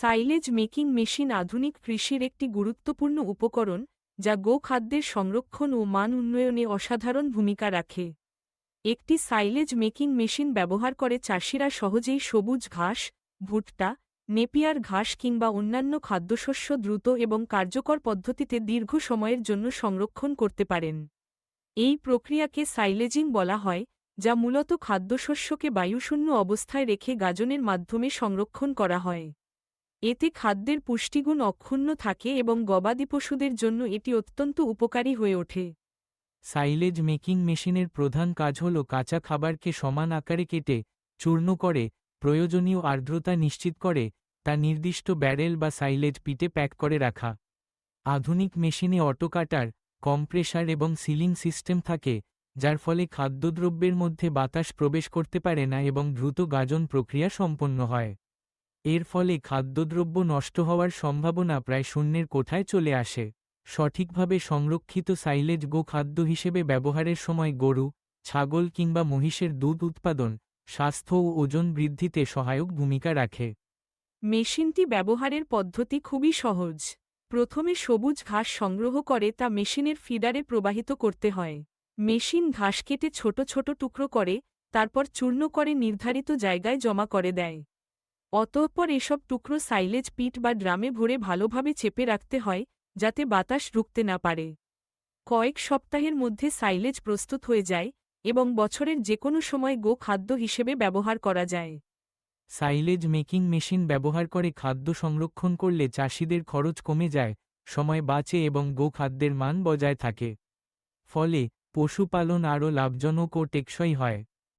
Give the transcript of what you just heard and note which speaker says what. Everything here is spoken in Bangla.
Speaker 1: সাইলেজ মেকিং মেশিন আধুনিক কৃষির একটি গুরুত্বপূর্ণ উপকরণ, যা গোখাদ্যের সংরক্ষণ ও মান উন্নয়নে অসাধারণ ভূমিকা রাখে। একটি সাইলেজ মেকিং মেশিন ব্যবহার করে চাষিরা সহজেই সবুজ ঘাস, ভুট্টা, নেপিয়ার ঘাস কিংবা অন্যান্য খাদ্যশস্য দ্রুত এবং কার্যকর পদ্ধতিতে দীর্ঘ সময়ের জন্য সংরক্ষণ করতে পারেন। এই প্রক্রিয়াকে সাইলেজিং বলা হয়, যা মূলত খাদ্যশস্যকে বায়ুশূন্য অবস্থায় রেখে গাজনের মাধ্যমে সংরক্ষণ করা হয়। এতে খাদ্যের পুষ্টিগুণ অক্ষুণ্ণ থাকে এবং গবাদি পশুদের জন্য এটি অত্যন্ত উপকারী হয়ে ওঠে।
Speaker 2: সাইলেজ মেকিং মেশিনের প্রধান কাজ হল কাঁচা খাবারকে সমান আকারে কেটে, চূর্ণ করে, প্রয়োজনীয় আর্দ্রতা নিশ্চিত করে, তা নির্দিষ্ট ব্যারেল বা সাইলেজ পিটে প্যাক করে রাখা। আধুনিক মেশিনে অটো কাটার, কম্প্রেসার এবং সিলিং সিস্টেম থাকে, যার ফলে খাদ্যদ্রব্যের মধ্যে বাতাস প্রবেশ করতে পারে না এবং দ্রুত গাজন প্রক্রিয়া সম্পন্ন হয়। এর ফলে খাদ্যদ্রব্য নষ্ট হওয়ার সম্ভাবনা প্রায় শূন্যের কোঠায় চলে আসে। সঠিকভাবে সংরক্ষিত সাইলেজ গো খাদ্য হিসেবে ব্যবহারের সময় গরু, ছাগল কিংবা মহিষের দুধ উৎপাদন, স্বাস্থ্য ও ওজন বৃদ্ধিতে সহায়ক ভূমিকা রাখে।
Speaker 1: মেশিনটি ব্যবহারের পদ্ধতি খুবই সহজ। প্রথমে সবুজ ঘাস সংগ্রহ করে তা মেশিনের ফিডারে প্রবাহিত করতে হয়। মেশিন ঘাস কেটে ছোট ছোট টুকরো করে, তারপর চূর্ণ করে নির্ধারিত জায়গায় জমা করে দেয়। অতঃপর এসব টুকরো সাইলেজ পিট বা ড্রামে ভরে ভালোভাবে চেপে রাখতে হয়, যাতে বাতাস ঢুকতে না পারে। কয়েক সপ্তাহের মধ্যে সাইলেজ প্রস্তুত হয়ে যায় এবং বছরের যে কোনো সময় গো খাদ্য হিসেবে ব্যবহার করা যায়।
Speaker 2: সাইলেজ মেকিং মেশিন ব্যবহার করে খাদ্য সংরক্ষণ করলে চাষিদের খরচ কমে যায়, সময় বাঁচে এবং গো খাদ্যের মান বজায় থাকে। ফলে পশুপালন আরও লাভজনক ও টেকসই হয়।